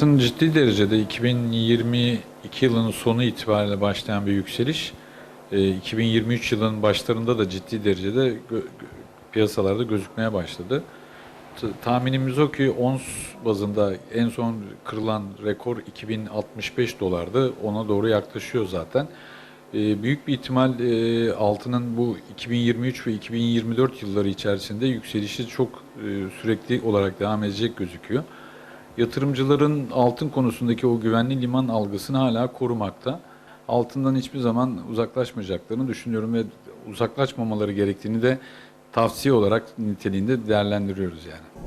Altın ciddi derecede 2022 yılının sonu itibariyle başlayan bir yükseliş. e, 2023 yılının başlarında da ciddi derecede piyasalarda gözükmeye başladı. Tahminimiz o ki ons bazında en son kırılan rekor 2065 dolardı. Ona doğru yaklaşıyor zaten. E, Büyük bir ihtimal e, altının bu 2023 ve 2024 yılları içerisinde yükselişi çok e, sürekli olarak devam edecek gözüküyor. Yatırımcıların altın konusundaki o güvenli liman algısını hala korumakta. Altından hiçbir zaman uzaklaşmayacaklarını düşünüyorum ve uzaklaşmamaları gerektiğini de tavsiye olarak niteliğinde değerlendiriyoruz yani.